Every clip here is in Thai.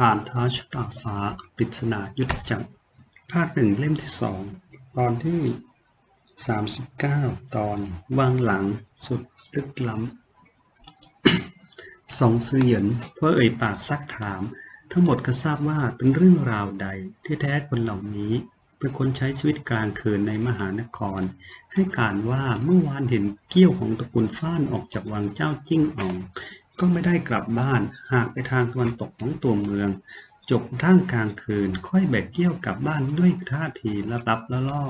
อ่านท้าชะตาฟ้าปริศนายุทธจักรภาคหนึ่งเล่มที่สองตอนที่สามสิบเก้าตอนวางหลังสุดลึกล้ำสองซื่อเหยนเพื่อเอ่ยปากซักถาม ทั้งหมดก็ทราบว่าเป็นเรื่องราวใดที่แท้คนเหล่านี้เป็นคนใช้ชีวิตกลางคืนในมหานคร ให้การว่าเมื่อวานเห็นเกี้ยวของตระกูลฟ้านออกจากวังเจ้าจิ้งอ่อง ก็ไม่ได้กลับบ้าน หากไปทางตะวันตกของตัวเมือง จบร่างกลางคืน ค่อยแบกเกี้ยวกลับบ้านด้วยท่าทีละลับละล่อ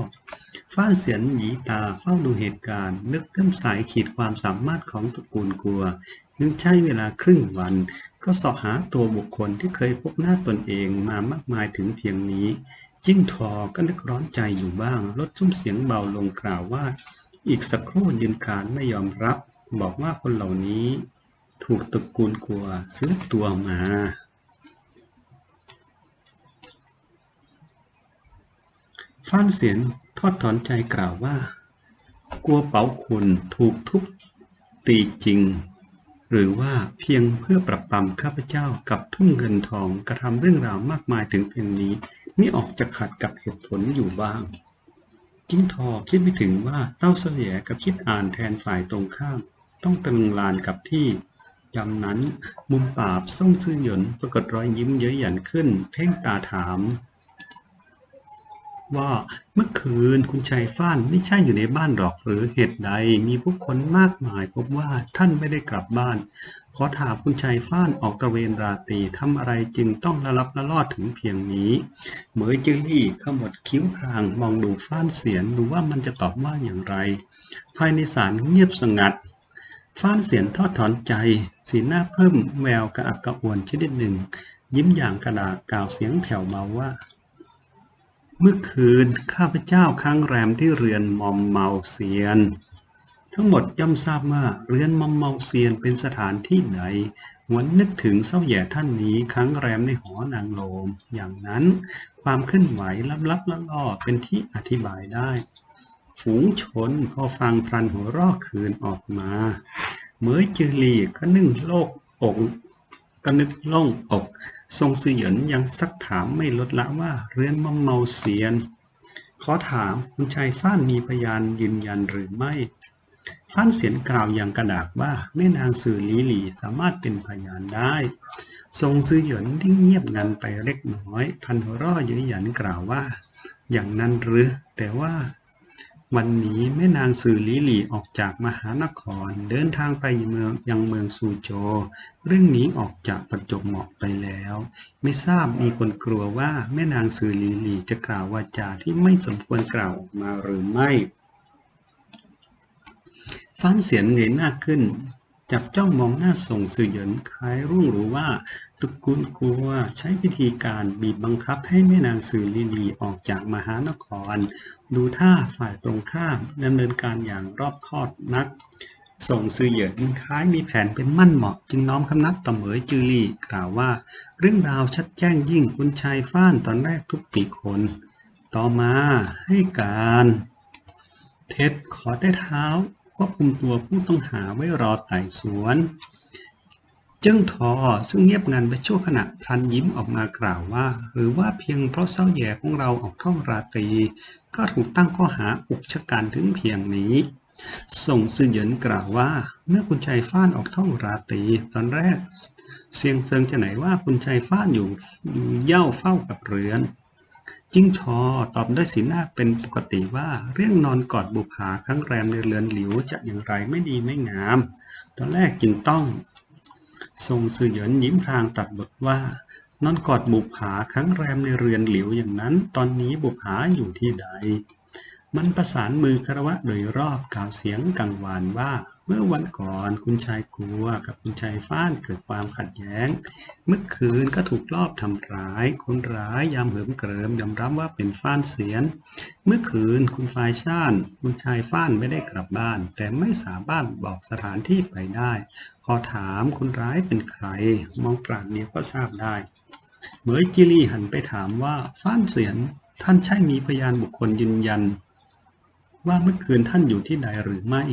ฟ้านเสียนหยีตาเฝ้าดูเหตุการณ์ นึกเริ่มสายขีดความสามารถของตระกูลกลัวจึงใช้เวลาครึ่งวัน ก็สาะหาตัวบุคคลที่เคยพบหน้าตนเองมามากมายถึงเพียงนี้ จิ้งทอก็นึกร้อนใจอยู่บ้าง ลดซุ้มเสียงเบาลงกล่าวว่า อีกสักครู่ยืนการไม่ยอมรับ บอกว่าคนเหล่านี้ ถูกตระกูลกลัวซื้อตัวมาฟ้านเสียนทอดถอนใจกล่าวว่า กลัวเป๋าคุณถูกทุบตีจริง หรือว่าเพียงเพื่อปรับปรำข้าพเจ้ากับทุ่มเงินทองกระทำเรื่องราวมากมายถึงเพียงนี้นี่ออกจะขัดกับเหตุผลอยู่บ้าง จิ้งทอคิดไม่ถึงว่าเต้าเสียกับคิดอ่านแทนฝ่ายตรงข้าม ต้องตะลึงลานกับที่ ยำนั้น มุมปราบส่งซื่อหยนปรากฏรอยยิ้มเย้ยหยันขึ้น เพ่งตาถาม ว่าเมื่อคืนคุณชายฟ้านไม่ใช่อยู่ในบ้านหรอกหรือเหตุใดมีผู้คนมากมาย พบว่าท่านไม่ได้กลับบ้าน ขอถามคุณชายฟ้านออกตระเวนราตรีทำอะไรจึงต้องละลับละลอดถึงเพียงนี้ เหมยจือลี่ขมวดคิ้วพรางมองดูฟ้านเสียนดูว่ามันจะตอบว่าอย่างไร ภายในศาลเงียบสงัด ฟ้านเสียนทอดถอนใจ สีหน้าเพิ่มแววกระอักกระอ่วนชนิดหนึ่ง ยิ้มอย่างกระดากกล่าวเสียงแผ่วเบาว่า เมื่อคืนข้าพเจ้าค้างแรมที่เรือนมอมเมาเซียน ทั้งหมดย่อมทราบว่าเรือนมอมเมาเซียนเป็นสถานที่ไหนหวนนึกถึงเศร้าแย่ท่านนี้ค้างแรมในหอนางโลม อย่างนั้นความเคลื่อนไหวลับๆล่อๆเป็นที่อธิบายได้ ฝูงชนพอฟังพลันหัวรอกคืนออกมาเหมยจือลีก็นึ่งโลกอกก็นึกล่องอก ทรงซือหยนยังซักถามไม่ลดละว่าเรือนมอมเมาเซียน ขอถามคุณชายฟ้านมีพยานยืนยันหรือไม่ ฟ้านเสียนกล่าวอย่างกระดากว่าแม่นางสื่อหลีหลีสามารถเป็นพยานได้ ทรงซือหยินที่เงียบงันไปเล็กน้อย พันหัวร่อเย้ยหยันกล่าวว่า อย่างนั้นหรือ แต่ว่า วันนี้แม่นางสื่อหลีหลีออกจากมหานคร เดินทางไปเมืองยังเมืองซูโจ เรื่องนี้ออกจากประจบเหมาะไปแล้ว ไม่ทราบมีคนกลัวว่าแม่นางสื่อหลีหลีจะกล่าววาจาที่ไม่สมควรกล่าวมาหรือไม่ ฟ้านเสียนเงยหน้าขึ้น จับจ้องมองหน้าส่งสื่อเหยินคล้ายรุ่งรู้ว่าตระกูลกลัวใช้พิธีการบีบบังคับให้แม่นางสื่อลีลีออกจากมหานคร ดูท่าฝ่ายตรงข้ามดำเนินการอย่างรอบคอบนัก ส่งสื่อเหยินคล้ายมีแผนเป็นมั่นเหมาะ จึงน้อมคำนับต่อเหมยจือลี่กล่าวว่า เรื่องราวชัดแจ้งยิ่งคุณชายฟ้านตอนแรกทุกปีคน ต่อมาให้การ เท็จขอได้เท้า ควบคุมตัวผู้ต้องหาไว้รอไต่สวนจิ้งทอซึ่งเงียบงันไปชั่วขณะพลันยิ้มออกมากล่าวว่า หรือว่าเพียงเพราะเศร้าแย่ของเราออกท่องราตรี ก็ถูกตั้งข้อหาอุกชะกันถึงเพียงนี้ ส่งซื่อเหยินกล่าวว่า เมื่อคุณชายฟ้านออกท่องราตรีตอนแรก เสียงเฟิงจะไหนว่าคุณชายฟ้านอยู่อยู่เย่าเฝ้ากับเรือน จิ้งทอตอบด้วยสีหน้าเป็นปกติว่าเรื่องนอนกอดบุภาครั้งแรมในเรือนหลิวจะอย่างไรไม่ดีไม่งาม ตอนแรกจึงต้องทรงสื่อเหยินยิ้มพรางตัดบทว่านอนกอดบุภาครั้งแรมในเรือนหลิวอย่างนั้น ตอนนี้บุภาอยู่ที่ใด มันประสานมือคารวะโดยรอบกล่าวเสียงกังวานว่า เมื่อวันก่อนคุณชายกลัวกับคุณชายฟ้านเกิดความขัดแย้ง เมื่อคืนก็ถูกลอบทำร้าย คนร้ายยามเหิมเกริมยอมรับว่าเป็นฟ้านเสียน เมื่อคืนคุณฝ่ายชาติคุณชายฟ้านไม่ได้กลับบ้าน แต่ไม่สามารถบอกสถานที่ไปได้พอถามคนร้ายเป็นใคร มองปราดเดียวก็ทราบได้เหมยจิลี่หันไปถามว่าฟ้านเสียนท่านใช่มีพยานบุคคลยืนยัน ว่าเมื่อคืนท่านอยู่ที่ใดหรือไม่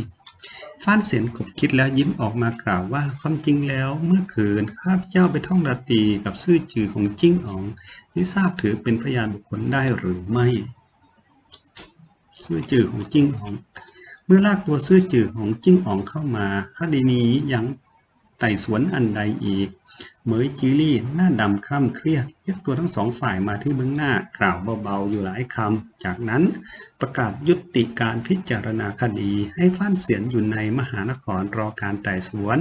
ฟ้านเสียนกบคิดแล้วยิ้มออกมากล่าวว่า ความจริงแล้วเมื่อคืนข้าพเจ้าไปท่องราตรีกับซื่อจือของจิ้งอ๋องนี่ทราบถือเป็นพยานบุคคลได้หรือไม่ ซื่อจือของจิ้งอ๋อง เมื่อลากตัวซื่อจือของจิ้งอ๋องเข้ามาคดีนี้ยัง ไต่สวนอันใดอีก เหมยจีรี่หน้าดำคร่ำเครียดเรียกตัวทั้งสองฝ่ายมาที่เบื้องหน้ากล่าวเบาๆอยู่หลายคำ จากนั้นประกาศยุติการพิจารณาคดีให้ฟ้านเสียนอยู่ในมหานครรอการไต่สวน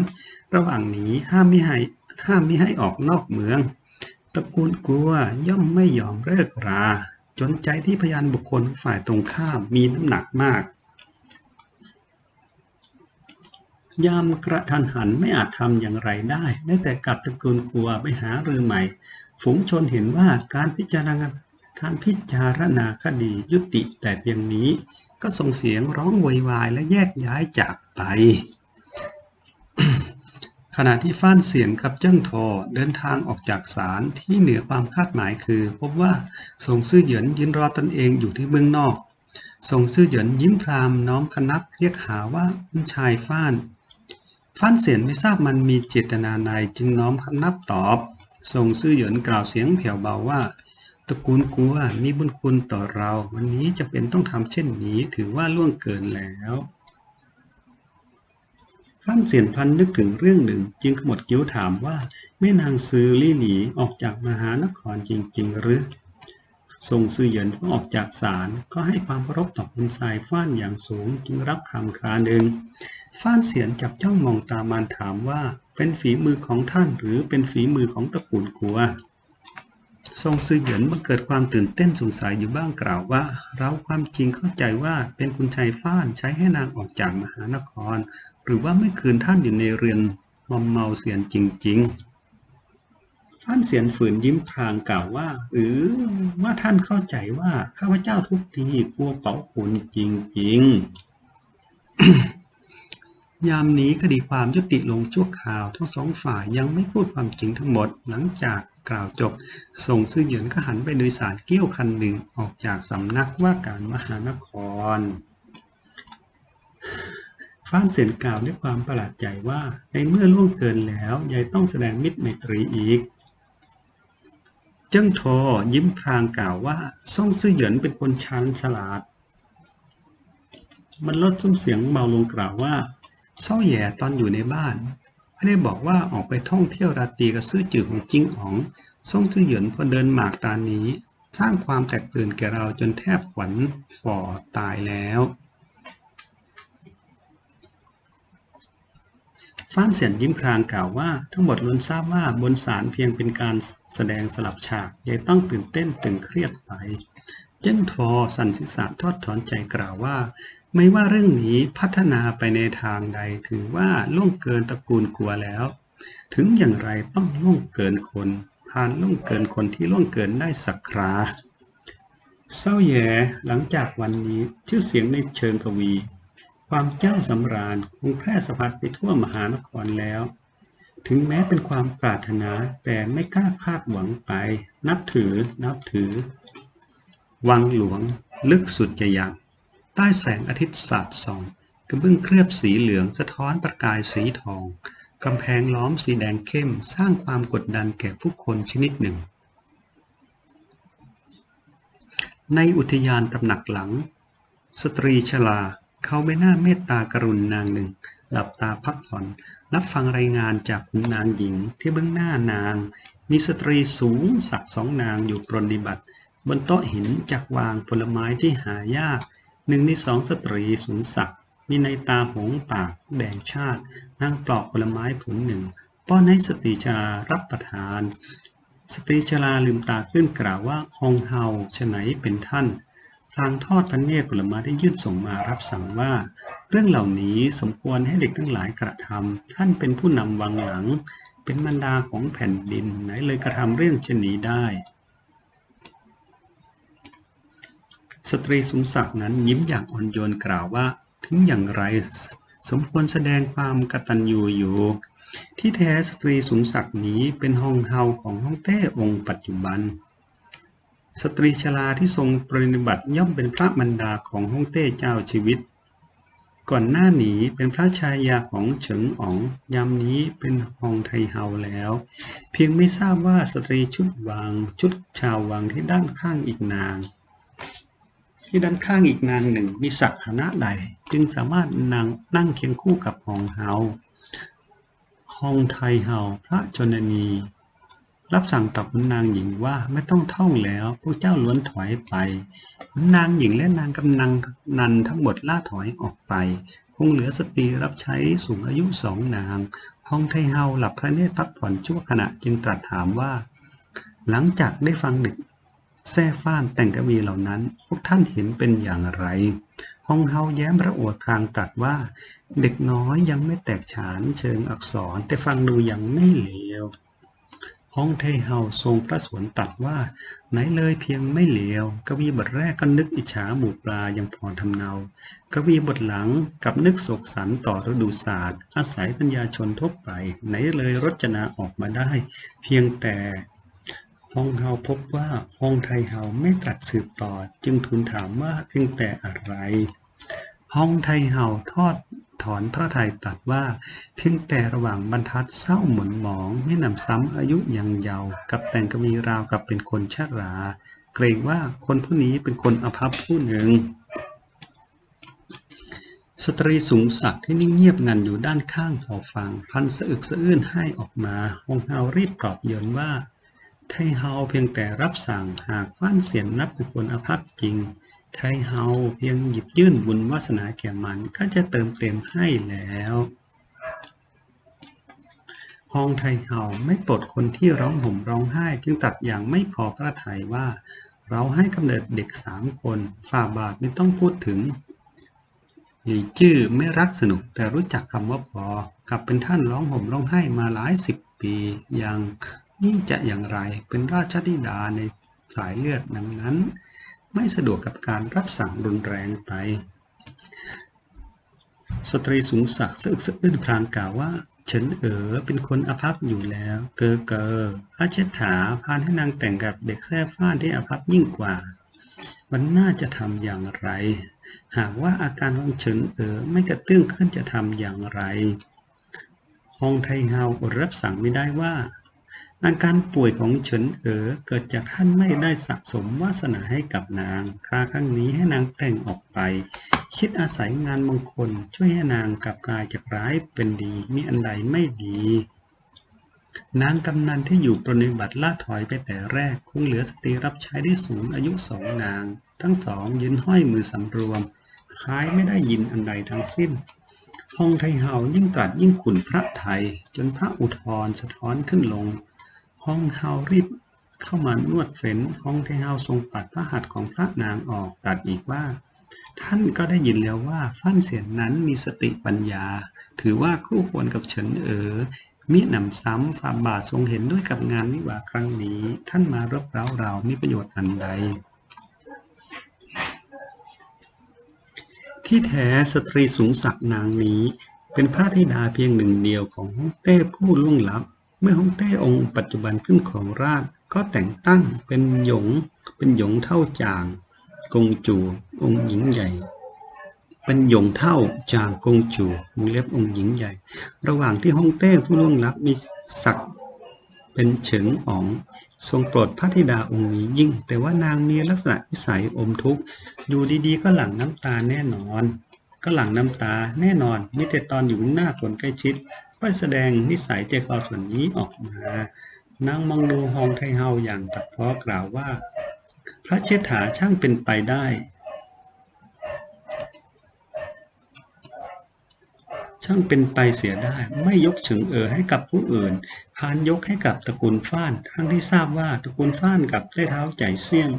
ระหว่างนี้ห้ามไม่ให้ห้ามไม่ให้ออกนอกเมือง ตระกูลกลัวย่อมไม่ยอมเลิกรา จนใจที่พยานบุคคลฝ่ายตรงข้ามมีน้ำหนักมาก ยามกระทันหันไม่อาจทำอย่างไรได้ ได้แต่กลับตะกูลกลัวไปหาเรือใหม่ ฝูงชนเห็นว่าการพิจารณาการพิจารณาคดียุติแต่เพียงนี้ ก็ส่งเสียงร้องโวยวายและแยกย้ายจากไป ขณะที่ฟ้านเสียงกับเจิ้งโทเดินทางออกจากศาลที่เหนือความคาดหมายคือ พบว่าทรงซื่อเหยินยืนรอตนเองอยู่ที่เบื้องนอกทรงซื่อเหยินยิ้มพรามน้อมคนับเรียกหาว่าคุณชายฟ้าน ฟ้านเสียนไม่ทราบมันมีเจตนาในจึงน้อมคำนับตอบทรงซื่อเหยินกล่าวเสียงแผ่วเบาว่าตระกูลกัวมีบุญคุณต่อเรา วันนี้จะเป็นต้องทำเช่นนี้ถือว่าล่วงเกินแล้วฟ้านเสียนพันนึกถึงเรื่องหนึ่ง จึงขมวดคิ้วถามว่าแม่นางซือลี่หลีออกจากมหานครจริง ๆ หรือทรงซื่อเหยินพอออกจากศาลก็ให้ความเคารพต่อคุณชายฟ้านอย่างสูงจึงรับคำคาหนึ่ง ฟ้านเสียนจับจ้องมองตามานถามว่าเป็นฝีมือของท่านหรือเป็นฝีมือของตระกูลกัว ทรงซื่อเหยินเมื่อเกิดความตื่นเต้นสงสัยอยู่บ้างกล่าวว่า เราความจริงเข้าใจว่าเป็นคุณชายฟ้านใช้ให้นางออกจากมหานคร หรือว่าเมื่อคืนท่านอยู่ในเรือนมอมเมาเสียนจริง ๆ ฟ้านเสียนฝืนยิ้มพรางกล่าวว่าหรือว่าท่านเข้าใจว่าข้าพเจ้าทุกทีกลัวเป๋าขุนจริง ๆ ยามนี้คดีความยุติลงชั่วคราว ทั้งสองฝ่ายยังไม่พูดความจริงทั้งหมด หลังจากกล่าวจบ ส่งซื่อเหยินก็หันไปโดยสารเกี้ยวคันหนึ่งออกจากสำนักว่าการมหานครฟ้านเสียนกล่าวด้วยความประหลาดใจว่า ในเมื่อล่วงเกินแล้วยายต้องแสดงมิตรไมตรีอีก เจิ้งโทยิ้มพรางกล่าวว่าซ่งซื่อเหยินเป็นคนชาญฉลาด มันลดซุ้มเสียงเบาลงกล่าวว่า เศร้าแย่ตอนอยู่ในบ้านไม่ได้บอกว่าออกไปท่องเที่ยวราตรีกับซื่อจือของจิ้งอ๋องซ่งซื่อเหยินพอเดินหมากตานี้ สร้างความแตกตื่นแก่เราจนแทบขวัญฝ่อตายแล้วฟ้านเสียนยิ้มพรางกล่าวว่า ทั้งหมดล้วนทราบว่าบนศาลเพียงเป็นการแสดงสลับฉากยายต้องตื่นเต้นตึงเครียดไป เจิ้นทอสันศีรษะทอดถอนใจกล่าวว่า ไม่ว่าเรื่องนี้พัฒนาไปในทางใดถือว่าล่วงเกินตระกูลกลัวแล้ว ถึงอย่างไรต้องล่วงเกินคนผ่านล่วงเกินคนที่ล่วงเกินได้สักคราเศร้าแย่หลังจากวันนี้ชื่อเสียงในเชิงกวี ความเจ้าสำราญคงแพร่สะพัดไปทั่วมหานครแล้ว ถึงแม้เป็นความปรารถนาแต่ไม่กล้าคาดหวังไป นับถือนับถือ วังหลวงลึกสุดจะยัง ต้แสงอาทิตย์สาดส่องกระเบื้องเคลือบสีเหลืองสะท้อนประกายสีทองกำแพงล้อมสีแดงเข้มสร้างความกดดันแก่ผู้คนชนิดหนึ่ง ในอุทยานตำหนักหลัง สตรีชราเขาใบหน้าเมตตากรุณนางหนึ่ง หลับตาพักผ่อน รับฟังรายงานจากขุนนางหญิงที่เบื้องหน้านาง มีสตรีสูงสักสองนางอยู่ปรนนิบัติ บนโต๊ะหินจากวางผลไม้ที่หายาก หนึ่งในสองสตรีสูงสักดิ์มีในตาหงปากแดงชาตินั่งปลอกผลไม้ผลหนึ่ง ป้อนให้สตรีชรารับประทาน สตรีชราลืมตาขึ้นกล่าวว่าฮองเฮาฉไหนเป็นท่านพลางทอดพันเนตรผลไม้ที่ยื่นส่งมารับสั่งว่า เรื่องเหล่านี้สมควรให้เด็กทั้งหลายกระทำท่านเป็นผู้นำวังหลัง เป็นบรรดาของแผ่นดินไหนเลยกระทำเรื่องเช่นนี้ได้ สตรีสุงศักดิ์นั้นยิ้มอย่างอ่อนโยนกล่าวว่า ถึงอย่างไรสมควรแสดงความกตัญญูอยู่ ที่แท้สตรีสูงศักดิ์นี้เป็นห้องเฮาของห้องเต้องค์ปัจจุบัน สตรีชราที่ทรงปฏิบัติย่อมเป็นพระมารดาของห้องเต้เจ้าชีวิต ก่อนหน้านี้เป็นพระชายาของเฉิงอ๋องยามนี้เป็นฮองไทเฮาแล้ว เพียงไม่ทราบว่าสตรีชุดวังชุดชาววังที่ด้านข้างอีกนาง ที่ด้านข้างอีกนางหนึ่ง มีศักดิ์ฐานะใด จึงสามารถนั่งนั่งเคียงคู่กับฮองเฮาฮองไทเฮาพระชนนี รับสั่งตอบขุนนางหญิงว่าไม่ต้องท่องแล้ว พวกเจ้าล้วนถอยไปนนางหญิงและนางกำนังนันทั้งหมดล่าถอยออกไป คงเหลือสตรีรับใช้สูงอายุสองนางฮองไทเฮาหลับพระเนตรพักผ่อนชั่วขณะจึงตรัสถามว่า หลังจากได้ฟังเด็ก แซ่ฟ้านแต่งกวีเหล่านั้น พวกท่านเห็นเป็นอย่างไรฮองเฮาแย้มพระโอษฐ์พลางตรัสว่า เด็กน้อยยังไม่แตกฉานเชิงอักษร แต่ฟังดูยังไม่เลวฮองเทเฮาทรงพระสวนตรัสว่า ไหนเลยเพียงไม่เลวกวีบทแรกก็นึกอิจฉาหมู่ปลายังพอทำเนากวีบทหลังกับนึกโศกสันต่อฤดูศาสตร์ อาศัยปัญญาชนทั่วไป ไหนเลยรจนาออกมาได้ เพียงแต่ ฮองเฮาพบว่าฮองไทเฮาไม่ตรัสสืบต่อ จึงทูลถามว่าเพียงแต่อะไรฮองไทเฮาทอดถอนพระไทยตรัสว่า เพียงแต่ระหว่างบรรทัดเศร้าหมุนหมอง ไม่นำซ้ำอายุยังเยาว์กับแต่งกวีราวกับเป็นคนชรา เกรงว่าคนผู้นี้เป็นคนอภัพผู้หนึ่ง สตรีสูงศักดิ์ที่นิ่งเงียบงันอยู่ด้านข้างพอฟัง พันสะอึกสะอื้นให้ออกมาฮงเฮารีบปลอบโยนว่า ไทเฮาเพียงแต่รับสั่งหากว่านเสียนนับเป็นคนอภัพจริง ไทเฮาเพียงหยิบยื่นบุญวาสนาแก่มันก็จะเติมเต็มให้แล้วฮองไทเฮาไม่ปลดคนที่ร้องห่มร้องไห้จึงตัดอย่างไม่พอพระทัยว่า เราให้กำเนิดเด็กสามคนฝ่าบาทไม่ต้องพูดถึงหลีจื้อไม่รักสนุกแต่รู้จักคำว่าพอกลับเป็นท่านร้องห่มร้องไห้มาหลายสิบปียัง นี่จะอย่างไรเป็นราชธิดาในสายเลือดดังนั้น ไม่สะดวกกับการรับสั่งรุนแรงไป สตรีสูงศักดิ์สะอึกสะอื้นพลางกล่าวว่าเฉินเอ๋อเป็นคนอภัพอยู่แล้ว เกอเกอพระเชษฐาพานให้นางแต่งกับเด็กแท้ฟ้านที่อภัพยิ่งกว่า มันน่าจะทำอย่างไร หากว่าอาการของเฉินเอ๋อไม่กระตื้องขึ้นจะทำอย่างไรฮองไทเฮาอดรับสั่งไม่ได้ว่า อาการป่วยของเฉินเอ๋อเกิดจากท่านไม่ได้สะสมวาสนาให้กับนาง คราครั้งนี้ให้นางแต่งออกไป คิดอาศัยงานมงคล ช่วยให้นางกลับกลายจากร้ายเป็นดี มีอันใดไม่ดี นางกำนันที่อยู่ปรนนิบัติล่าถอยไปแต่แรก คงเหลือสตรีรับใช้ได้สูงอายุสองนาง ทั้งสองยืนห้อยมือสำรวม คล้ายไม่ได้ยินอันใดทั้งสิ้นฮองไทเฮายิ่งตรัสยิ่งขุนพระไทย จนพระอุทธรสะท้อนขึ้นลง ฮองเฮารีบเข้ามานวดเฟ้นฮองไทเฮาทรงปัดพระหัตถ์ของพระนางออกตัดอีกว่า ท่านก็ได้ยินแล้วว่าฟ้านเสียนนั้นมีสติปัญญา ถือว่าคู่ควรกับเฉินเอ๋อมิหนำซ้ำฝ่าบาททรงเห็นด้วยกับงานวิวาครั้งนี้ ท่านมารบเร้าเรามีประโยชน์อันใด ที่แท้สตรีสูงศักดิ์นางนี้ เป็นพระธิดาเพียงหนึ่งเดียวของเต้ผู้ล่วงลับ เมื่อฮ่องเต้องค์ปัจจุบันขึ้นของราชย์ก็แต่งตั้งเป็นหยงเป็นหยงเท่าจางกงจูองค์หญิงใหญ่ เป็นหยงเท่าจางกงจูวงเล็บองค์หญิงใหญ่ ระหว่างที่ฮ่องเต้ผู้ล่วงลับมีศักดิ์เป็นเฉิงอ๋องทรงโปรดพระธิดาองค์นี้ยิ่ง แต่ว่านางมีลักษณะนิสัยอมทุกข์อยู่ดีๆ ก็หลั่งน้ำตาแน่นอน ก็หลั่งน้ำตาแน่นอนมิแต่ตอนอยู่หน้าคนใกล้ชิด ค่อยแสดงนิสัยใจคอส่วนนี้ออกมานางมองดูฮองไทเฮาอย่างตัดพ้อกล่าวว่า พระเชษฐาช่างเป็นไปได้ ช่างเป็นไปเสียได้ ไม่ยกเฉิงเอ๋อให้กับผู้อื่น พานยกให้กับตระกูลฟ้าน ทั้งที่ทราบว่าตระกูลฟ้านกับใต้เท้าใจเสี่ยง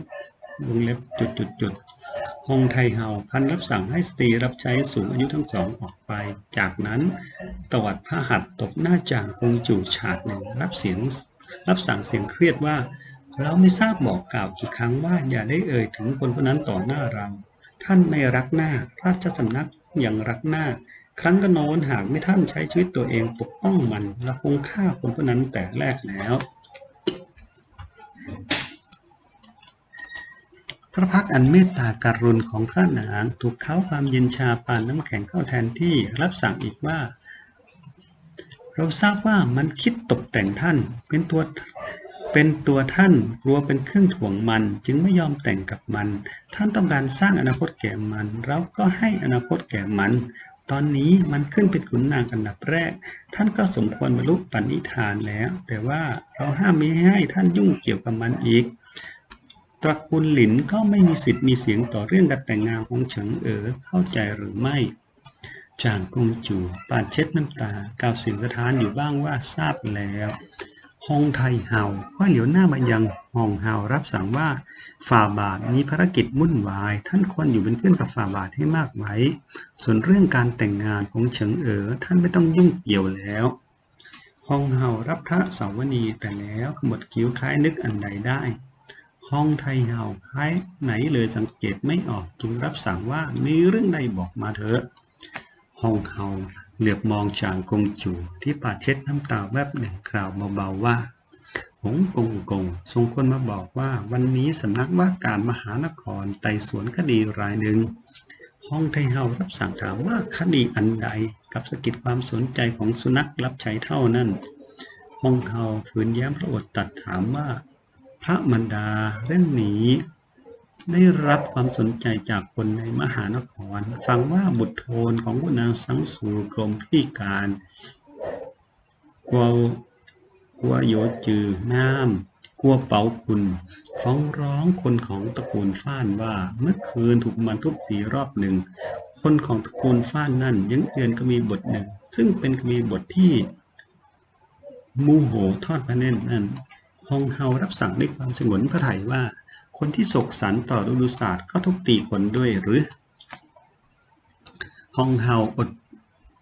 วงเล็บจุดจุดจุด ฮงไทเฮาพันรับสั่งให้สตรีรับใช้สูงอายุทั้งสองออกไป จากนั้นตวัดพระหัตถ์ตกหน้าจางคงจู่ฉาดหนึ่งรับเสียงรับสั่งเสียงเครียดว่า เราไม่ทราบบอกกล่าวกี่ครั้งว่าอย่าได้เอ่ยถึงคนคนนั้นต่อหน้าเรา ท่านไม่รักหน้าราชสำนักยังรักหน้า ครั้งก็โน้นหากไม่ท่านใช้ชีวิตตัวเองปกป้องมันเราคงฆ่าคนคนนั้นแต่แรกแล้ว ระพักตร์อันเมตตาการุณของพระนางถูกเขาความเย็นชาปานน้ำแข็งเข้าแทนที่รับสั่งอีกว่า เราทราบว่ามันคิดตกแต่งท่านเป็นตัวเป็นตัวท่านกลัวเป็นเครื่องถ่วงมัน จึงไม่ยอมแต่งกับมัน ท่านต้องการสร้างอนาคตแก่มัน เราก็ให้อนาคตแก่มัน ตอนนี้มันขึ้นเป็นขุนนางอันดับแรก ท่านก็สมควรบรรลุปณิธานแล้ว แต่ว่าเราห้ามไม่ให้ท่านยุ่งเกี่ยวกับมันอีก ตระกูลหลินก็ไม่มีสิทธิ์มีเสียงต่อเรื่องการแต่งงานของเฉิงเอ๋อเข้าใจหรือไม่ จางกงจูปาดเช็ดน้ำตากล่าวสิ่งสถานอยู่บ้างว่าทราบแล้วฮองไทเฮาค่อยเหลียวหน้ามายังฮองเฮารับสั่งว่าฝ่าบาทมีภารกิจวุ่นวาย ท่านควรอยู่เป็นเพื่อนกับฝ่าบาทให้มากไว้ ส่วนเรื่องการแต่งงานของเฉิงเอ๋อท่านไม่ต้องยุ่งเกี่ยวแล้วฮองเฮารับพระสาวนีแต่แล้วขมวดคิ้วคล้ายนึกอันใดได้ ห้องไทเฮาคล้ายไหนเลยสังเกตไม่ออกจึงรับสั่งว่ามีเรื่องใดบอกมาเถอะห้องเฮาเหลือบมองจางกงจูที่ปาเช็ดน้ำตาแวบหนึ่งกล่าวเบาๆว่าหงกงกงทรงคนมาบอกว่าวันนี้สำนักว่าการมหานครไต่สวนคดีรายหนึ่ง ห้องไทเฮารับสั่งถามว่าคดีอันใดกับสกิดความสนใจของสุนัขรับใช้เท่านั้นห้องเฮาฝืนแย้มพระโอษฐ์ตัดถามว่า พระมันดาเรื่องนี้ได้รับความสนใจจากคนในมหานคร ฟังว่าบุตรโทนของพระนางสังสูกรมพิการกัวกัวโยจือน้ำกัวเป๋าคุณฟ้องร้องคนของตระกูลฟ้านว่าเมื่อคืนถูกมันทุบตีรอบหนึ่ง คนของตระกูลฟ้านนั่นยังเตือนกวีบทหนึ่ง ซึ่งเป็นกวีบทที่มูโหทอดพระเนตรนั่น องเฮารับสั่งด้วยความสงวนพระไถยว่า คนที่โศกสันต่อฤดูศาสตร์ก็ทุบตีคนด้วยหรือฮองเฮาอด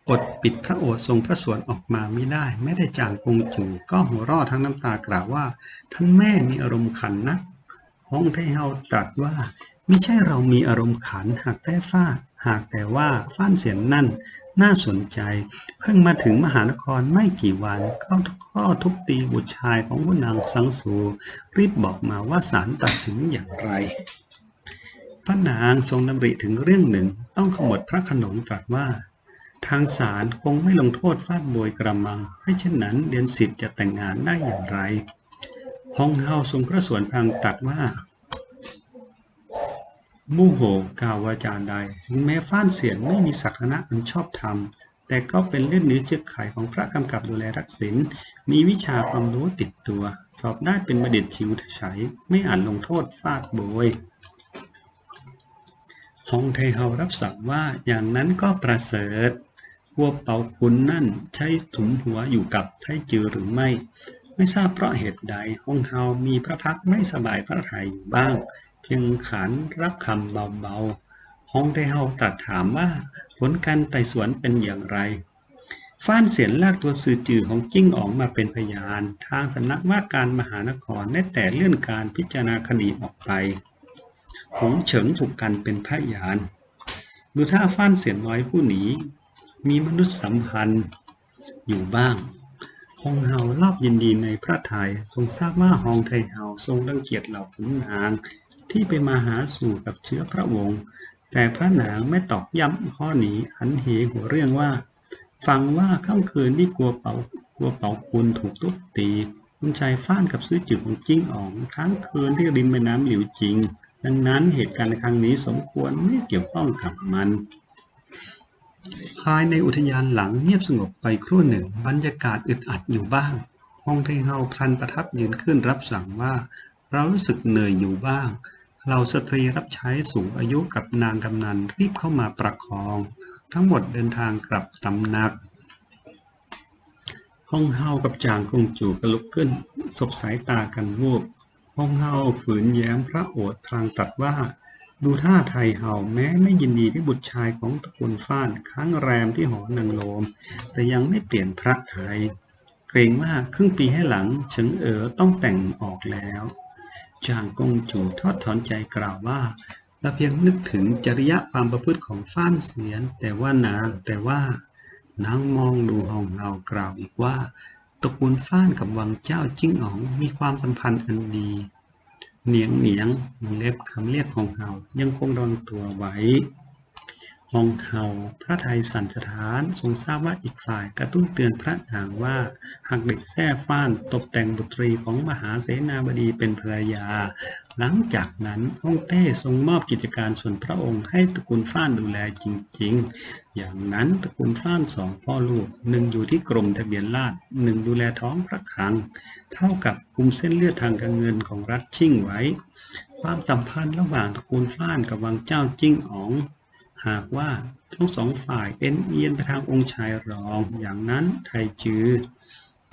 อดปิดพระโอษฐ์ทรงพระสวนออกมาไม่ได้แม้แต่จางกงจูก็หัวเร่อทั้งน้ำตากล่าวว่า ท่านแม่มีอารมณ์ขันนัก ฮองไทเฮาตรัสว่า ม่ใช่เรามีอารมณ์ขันหากแต่ฟ้า หากแต่ว่าฟ้านเสียงนั่น น่าสนใจ เพิ่งมาถึงมหานครไม่กี่วันก็ก็ทุบตีบุตรชายของผู้นางสังสู รีบบอกมาว่าศาลตัดสินอย่างไร พระนางทรงดำริถึงเรื่องหนึ่งต้องขมวดพระขนงตรัสว่า ทางศาลคงไม่ลงโทษฟาดโบยกระมังให้เช่นนั้นเดือนสิบจะแต่งงานได้อย่างไรฮองเฮาทรงพระสวนพังตัดว่า มูโหกล่าววาจาใดถึงแม้ฟ้านเสียนไม่มีศักดิ์อันชอบธรรม แต่ก็เป็นเลือดเนื้อเชื้อไขของพระกำกับดูแลทักษิณมีวิชาความรู้ติดตัว สอบได้เป็นบัณฑิตชิวไฉไม่อาจลงโทษฟาดโบยฮองไทเฮารับสั่งว่าอย่างนั้นก็ประเสริฐพวกเป่าคุณนั่นใช้ถุมหัวอยู่กับไทจือหรือไม่ ไม่ทราบเพราะเหตุใดฮองเฮามีพระพักไม่สบายพระทัยอยู่บ้าง เพียงขานรับคำเบาๆฮองไทเฮาตรัสถามว่าผลการไต่สวนเป็นอย่างไร ฟ้านเสียนลากตัวสื่อจือของจิ้งอ๋องมาเป็นพยาน ทางสำนักว่าการมหานครได้แต่เลื่อนการพิจารณาคดีออกไปหงเฉิงถูกกันเป็นพยาน ดูท่าฟ้านเสียนน้อยผู้นี้ มีมนุษยสัมพันธ์อยู่บ้างฮองเฮารอบยินดีในพระทัยทรงทราบว่าฮองไทเฮาทรงรังเกียจเหล่าขุนนาง ที่ไปมาหาสู่กับเชื้อพระวงศ์แต่พระนางไม่ตอกย้ำข้อนี้หันเหหัวเรื่องว่า ฟังว่าค่ำคืนที่กลัวเป๋ากลัวเป๋าคุณถูกทุบตีคุณชายฟ้านกับซื้อจืดของจิ้งอ๋องทั้งคืนที่ริมแม่น้ำหลิวจริง ดังนั้นเหตุการณ์ครั้งนี้สมควรไม่เกี่ยวข้องกับมัน ภายในอุทยานหลังเงียบสงบไปครู่หนึ่ง บรรยากาศอึดอัดอยู่บ้างฮองเทเฮาพลันประทับยืนขึ้นรับสั่งว่า เรารู้สึกเหนื่อยอยู่บ้าง เราสตรีรับใช้สูงอายุกับนางกำนันรีบเข้ามาประคอง ทั้งหมดเดินทางกลับตำหนัก ห้องเฮากับจางกงจูก็ลุกขึ้น สบสายตากันวูบห้องเฮาฝืนแย้มพระโอษฐ์ทางตัดว่า ดูท่าไทยเฮาแม้ไม่ยินดีที่บุตรชายของตระกูลฟ้านค้างแรมที่หอนางโลม แต่ยังไม่เปลี่ยนพระไทย เกรงว่าครึ่งปีให้หลังเฉิงเอ๋อต้องแต่งออกแล้ว จางกงจูทอดถอนใจกล่าวว่าเราเพียงนึกถึงจริยะความประพฤติของฟ้านเสียน แต่ว่านางแต่ว่านางมองดูห้องเฮากล่าวอีกว่าตระกูลฟ้านกับวังเจ้าจิ้งอ๋องมีความสัมพันธ์อันดี เหนียงเหนียงเล็บคำเรียกของเฮายังคงดองตัวไว้ ฮองเฮาพระไทยสันสถานทรงทราบว่าอีกฝ่ายกระตุ้นเตือนพระนางว่า หากเด็กแท้ฟ้านตกแต่งบุตรีของมหาเสนาบดีเป็นภรรยา หลังจากนั้นฮ่องเต้ทรงมอบกิจการส่วนพระองค์ให้ตระกูลฟ้านดูแลจริง ๆ อย่างนั้นตระกูลฟ้านสองพ่อลูกหนึ่งอยู่ที่กรมทะเบียนราษฎรหนึ่งดูแลท้องพระคลัง เท่ากับกุมเส้นเลือดทางการเงินของรัฐชิ่งไว้ ความสัมพันธ์ระหว่างตระกูลฟ้านกับวังเจ้าจิ้งอ๋อง หากว่าทั้งสองฝ่ายเอ็นเอียงไปทางองค์ชายรอง อย่างนั้นไทจือ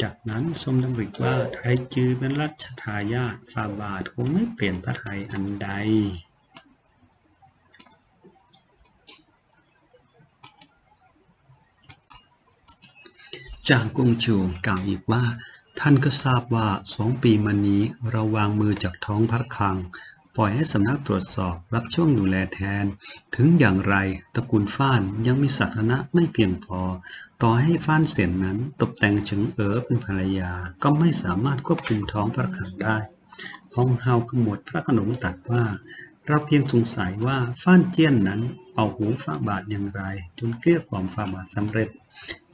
จากนั้นทรงดำริว่าไทจือเป็นรัชทายาทฝ่าบาทคงไม่เปลี่ยนพระไทยอันใดจางกงจูกล่าวอีกว่า ท่านก็ทราบว่าสองปีมานี้เราวางมือจากท้องพระคลัง ปล่อยให้สำนักตรวจสอบรับช่วงดูแลแทน ถึงอย่างไรตระกูลฟ้านยังมีสถานะไม่เพียงพอ ต่อให้ฟ้านเสียนนั้นตกแต่งเฉิงเอ๋อเป็นภรรยาก็ไม่สามารถควบคุมท้องพระคลังได้ฮองเฮาขมวดพระขนงตัดว่า เราเพียงสงสัยว่าฟ้านเจี้ยนนั้นเป่าหูฝ่าบาทอย่างไร จนเกลี้ยกล่อมฝ่าบาทสำเร็จ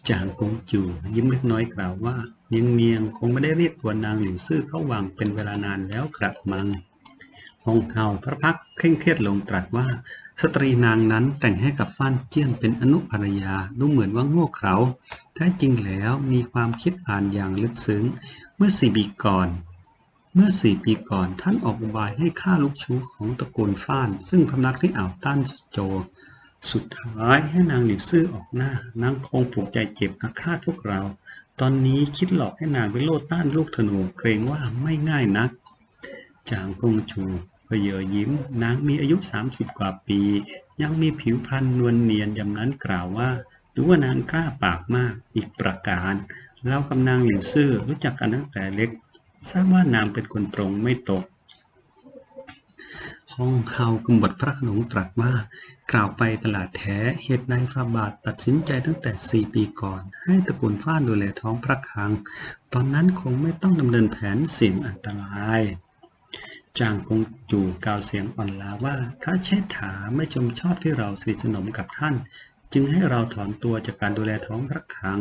จางกงจูยิ้มเล็กน้อยกล่าวว่า เนียงเนียงคงไม่ได้เรียกตัวนางหลิวซื่อเข้าวังเป็นเวลานานแล้วกระมัง องเฮาพระพักเคร่งเครียดลงตรัสว่า สตรีนางนั้นแต่งให้กับฟ้านเจี้ยนเป็นอนุภรรยาดูเหมือนว่าโง่เขลาแท้จริงแล้วมีความคิดอ่านอย่างลึกซึ้ง เมื่อสี่ปีก่อน เมื่อสี่ปีก่อนท่านออกอุบายให้ฆ่าลูกชู้ของตระกูลฟ้าน ซึ่งพำนักที่อ่าวต้านโจ สุดท้ายให้นางหลิวซื่อออกหน้านางคงผูกใจเจ็บอาฆาตพวกเรา ตอนนี้คิดหลอกให้นางไปโลดต้านลูกธนูเกรงว่าไม่ง่ายนัก จางกงชู เพเยอยิ้ม นางมีอายุ 30 กว่าปี ยังมีผิวพรรณนวลเนียนยำนั้นกล่าวว่าดูว่านางกล้าปากมากอีกประการ เรากับนางหลิวซื่อรู้จักกันตั้งแต่เล็ก ทราบว่านางเป็นคนตรงไม่ตก ห้องเฮากำบดพระขนงตรัสว่ากล่าวไปตลาดแท้เหตุใดฟาบาทตัดสินใจตั้งแต่สี่ปีก่อน ให้ตระกูลฟ้านดูแลท้องพระคัง ตอนนั้นคงไม่ต้องดำเนินแผนเสี่ยงอันตราย จางกงจู่กล่าวเสียงอ่อนล้าว่าพระเชษฐาไม่ชมชอบที่เราสนิทสนมกับท่าน จึงให้เราถอนตัวจากการดูแลท้องพระคลัง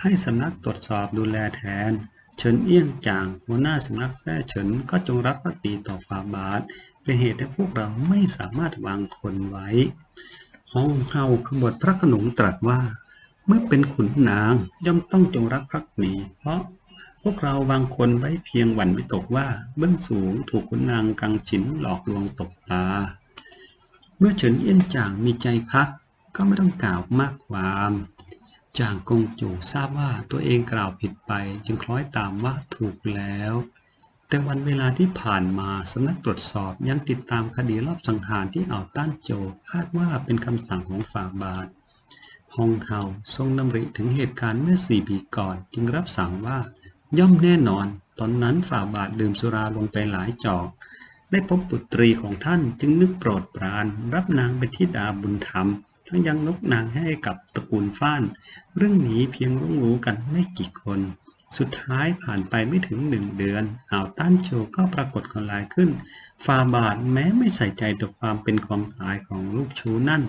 ให้สำนักตรวจสอบดูแลแทน เฉินเอี้ยงจางหัวหน้าสำนักแท้เฉินก็จงรักภักดีต่อฟาบาทเป็นเหตุให้พวกเราไม่สามารถวางคนไว้ห้องเฮาขบฏพระขนงตรัสว่า เมื่อเป็นขุนนางย่อมต้องจงรักภักดีเพราะ พวกเราวางคนไว้เพียงหวั่นวิตกว่าเบื้องสูงถูกขุนนางกังฉินหลอกลวงตกตา เมื่อเฉินเอี้ยนจางมีใจพักก็ไม่ต้องกล่าวมากความจางกงจูทราบว่าตัวเองกล่าวผิดไปจึงคล้อยตามว่าถูกแล้ว แต่วันเวลาที่ผ่านมาสำนักตรวจสอบยังติดตามคดีรอบสังหารที่อ่าวต้านโจคาดว่าเป็นคำสั่งของฝ่าบาทฮองเฮาทรงดำริถึงเหตุการณ์เมื่อสี่ปีก่อนจึงรับสั่งว่า ย่อมแน่นอน ตอนนั้นฝ่าบาทดื่มสุราลงไปหลายจอก ได้พบบุตรีของท่านจึงนึกโปรดปราน รับนางเป็นธิดาบุญธรรม ทั้งยังนกนางให้กับตระกูลฟ้าน เรื่องนี้เพียงรู้รู้กันไม่กี่คน สุดท้ายผ่านไปไม่ถึงหนึ่งเดือนอ่าวต้านโจก็ปรากฏคนลายขึ้นฟาบาทแม้ไม่ใส่ใจต่อความเป็นความตายของลูกชูนั่น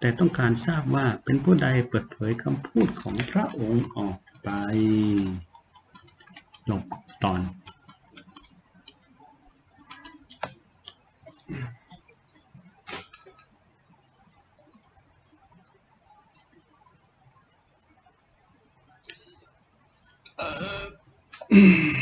แต่ต้องการทราบว่าเป็นผู้ใดเปิดเผยคำพูดของพระองค์ออกไป จบตอนเออ